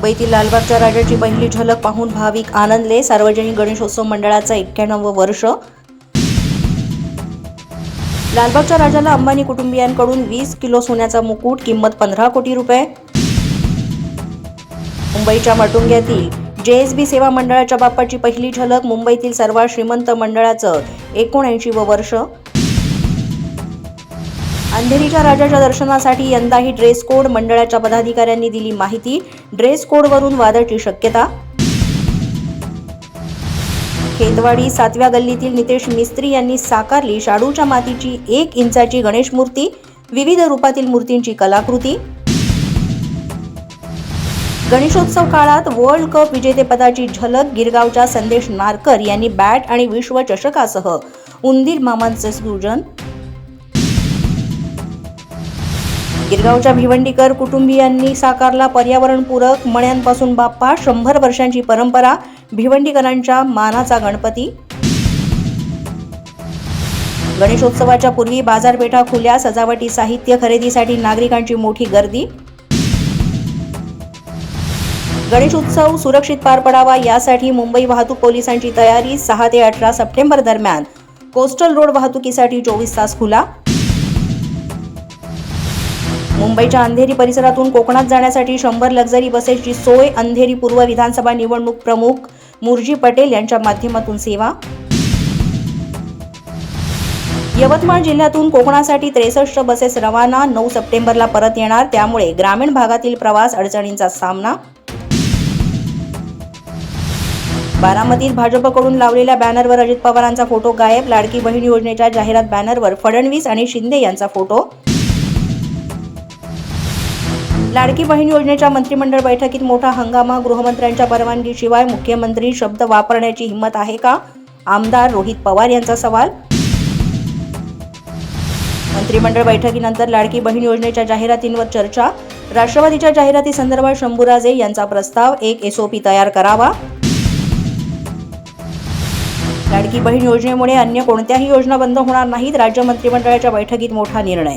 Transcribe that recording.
मुंबईतील लालबागच्या राजाची पहिली झलक पाहून भाविक आनंदले. सार्वजनिक गणेशोत्सव मंडळाचं एक्क्याण्णव वर्ष. लालबागच्या राजाला अंबानी कुटुंबियांकडून वीस किलो सोन्याचा मुकुट किंमत पंधरा कोटी रुपये. मुंबईच्या मटुंग्यातील जेएसबी सेवा मंडळाच्या बाप्पाची पहिली झलक मुंबईतील सर्वात श्रीमंत मंडळाचं एकोणऐंशी व वर्ष. अंधेरीच्या राजाच्या दर्शनासाठी यंदाही ड्रेस कोड मंडळाच्या पदाधिकाऱ्यांनी दिली माहिती. ड्रेस कोडवरून वादाची शक्यता? खेतवाडी सातव्या गल्लीतील नितेश मिस्त्री यांनी साकारली शाडूच्या मातीची एक इंचाची गणेश मूर्ती विविध रूपातील मूर्तींची कलाकृती. गणेशोत्सव काळात वर्ल्ड कप विजेतेपदाची झलक गिरगावच्या संदेश नारकर यांनी बॅट आणि विश्वचषकासह. उंदीर मामांचे सूजन गिरगावच्या भिवंडीकर कुटुंबियांनी साकारला पर्यावरणपूरक मण्यांपासून बाप्पा शंभर वर्षांची परंपरा भिवंडीकरांच्या मानाचा गणपती. गणेशोत्सवाच्या पूर्वी बाजारपेठा खुल्या सजावटी साहित्य खरेदीसाठी नागरिकांची मोठी गर्दी. गणेशोत्सव सुरक्षित पार पडावा यासाठी मुंबई वाहतूक पोलिसांची तयारी सहा ते अठरा सप्टेंबर दरम्यान. कोस्टल रोड वाहतुकीसाठी चोवीस तास खुला. मुंबईच्या अंधेरी परिसरातून कोकणात जाण्यासाठी शंभर लक्झरी बसेसची सोय अंधेरी पूर्व विधानसभा निवडणूक प्रमुख मुरजी पटेल यांच्या माध्यमातून सेवा. यवतमाळ जिल्ह्यातून कोकणासाठी त्रेसष्ट बसेस रवाना नऊ सप्टेंबरला परत येणार त्यामुळे ग्रामीण भागातील प्रवास अडचणींचा सामना. बारामतीत भाजपकडून लावलेल्या बॅनरवर अजित पवारांचा फोटो गायब लाडकी बहीण योजनेच्या जाहिरात बॅनरवर फडणवीस आणि शिंदे यांचा फोटो. लाडकी बहीण योजनेच्या मंत्रिमंडळ बैठकीत मोठा हंगामा गृहमंत्र्यांच्या परवानगीशिवाय मुख्यमंत्री शब्द वापरण्याची हिंमत आहे का? आमदार रोहित पवार यांचा सवाल. मंत्रिमंडळ बैठकीनंतर लाडकी बहीण योजनेच्या जाहिरातींवर चर्चा. राष्ट्रवादीच्या जाहिराती संदर्भात शंभूराजे यांचा प्रस्ताव एक एसओपी तयार करावा. लाडकी बहीण योजनेमुळे अन्य कोणत्याही योजना बंद होणार नाहीत राज्य मंत्रिमंडळाच्या बैठकीत मोठा निर्णय.